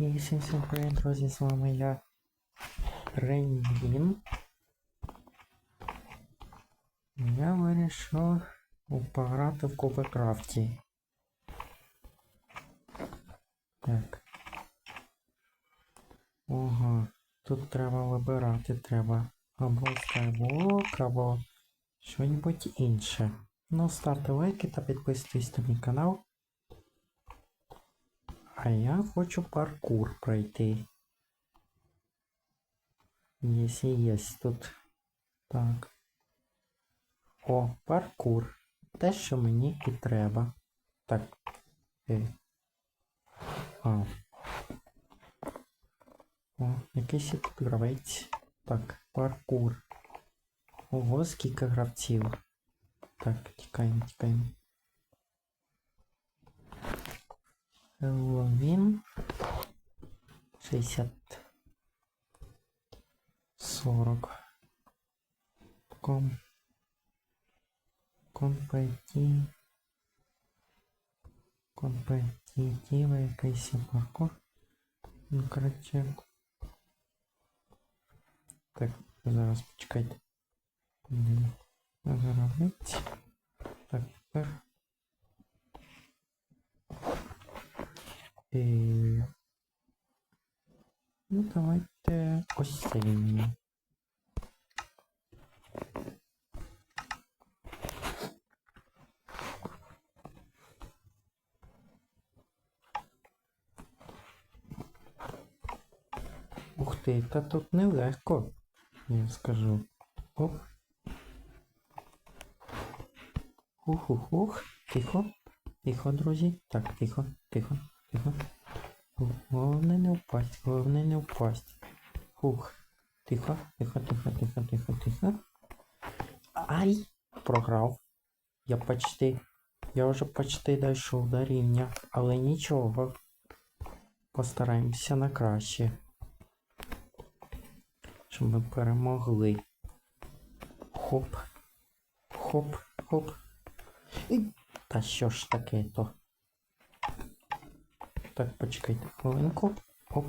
І всім всім привіт, друзі, з вами я Ренвін. Я вирішив пограти в Куберкрафті. Так. Ого, тут треба вибирати, треба або скайблок, або щось інше. Ну, ставте лайки та підписуйтесь на мій канал. А я хочу паркур пройти. Если есть тут. Так. О, паркур. Те, що мені і треба. Так. Е. А. О, якийсь тут гравець. Так, паркур. Ого, скільки гравців. Так, тікаємо, тікаємо. Хеллоуін. 60. 40. Ком. Компеті. Компетітіва якийсь паркур. Ну, коротше. Так, зараз почекайте. Заробить. Так, тепер. І... Ну, давайте ось. Ух ти, та тут нелегко, я скажу. Оп. Ух-ух-ух. Тихо. Тихо, друзі. Так, тихо, тихо, тихо. Головне не впасть, головне не впасть. Хух. Тихо, тихо, тихо, тихо, тихо, тихо. Ай! Програв. Я почти. Я вже почти дійшов до рівня, але нічого. Постараємося на краще. Щоб ми перемогли. Хоп. Хоп, хоп. І... Та що ж таке то? Так, почекайте хвилинку. Оп.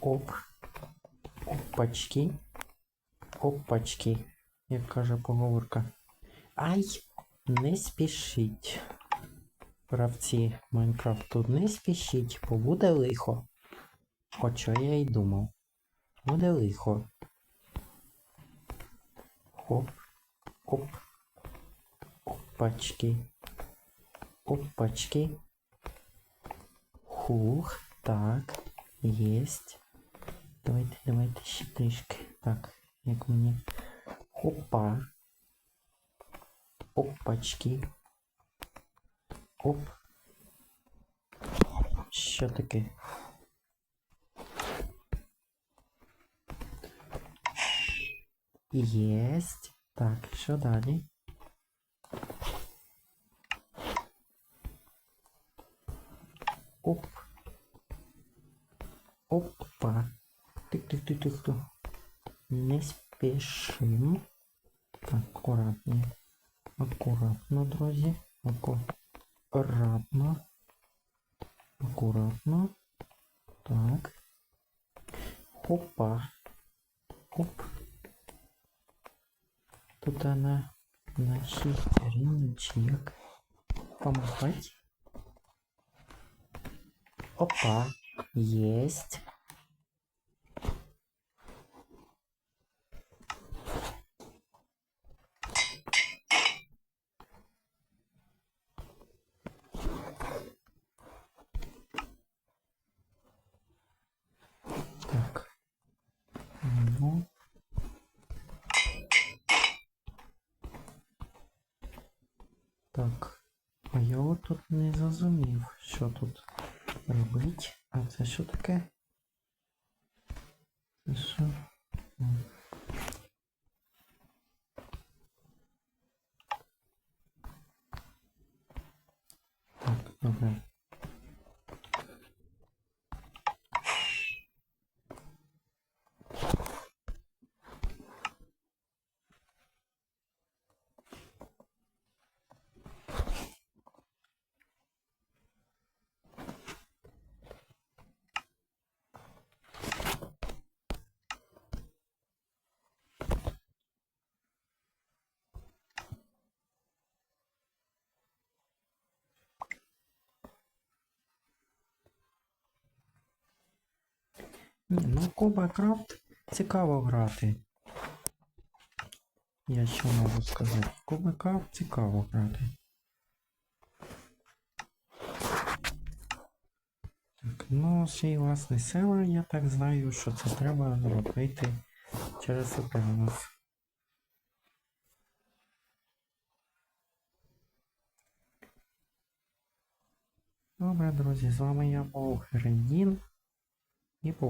Оп. Опачки. Опачки. Як каже поговорка. Ай! Не спішіть. Гравці Майнкрафту не спішіть, бо буде лихо. Хоча я й думав. Буде лихо. Хоп. Оп. Опачки. Опачки. Хух, так, єсть. Давайте, давайте ще трішки. Так, як мені. Опа. Опачки. Оп. Що таке? Єсть. Так, що далі? Оп. Опа. Тик-тик-тик-тик. Не спешим. Аккуратнее. Аккуратно, друзья. Аккуратно. Аккуратно. Так. Опа. Оп. Тут она на риночек. Помахать. Опа, есть. Так. Ну. Так. А я от тут не зрозумів, що тут робить. А це що таке? Це. Так, добре. Ні, ну Коба Крафт цікаво грати. Я що можу сказати? Коба Крафт цікаво грати. Так, ну свій власний сервер, я так знаю, що це треба робити через Eternus. Добре, друзі, з вами я був Грендін. І бувайте.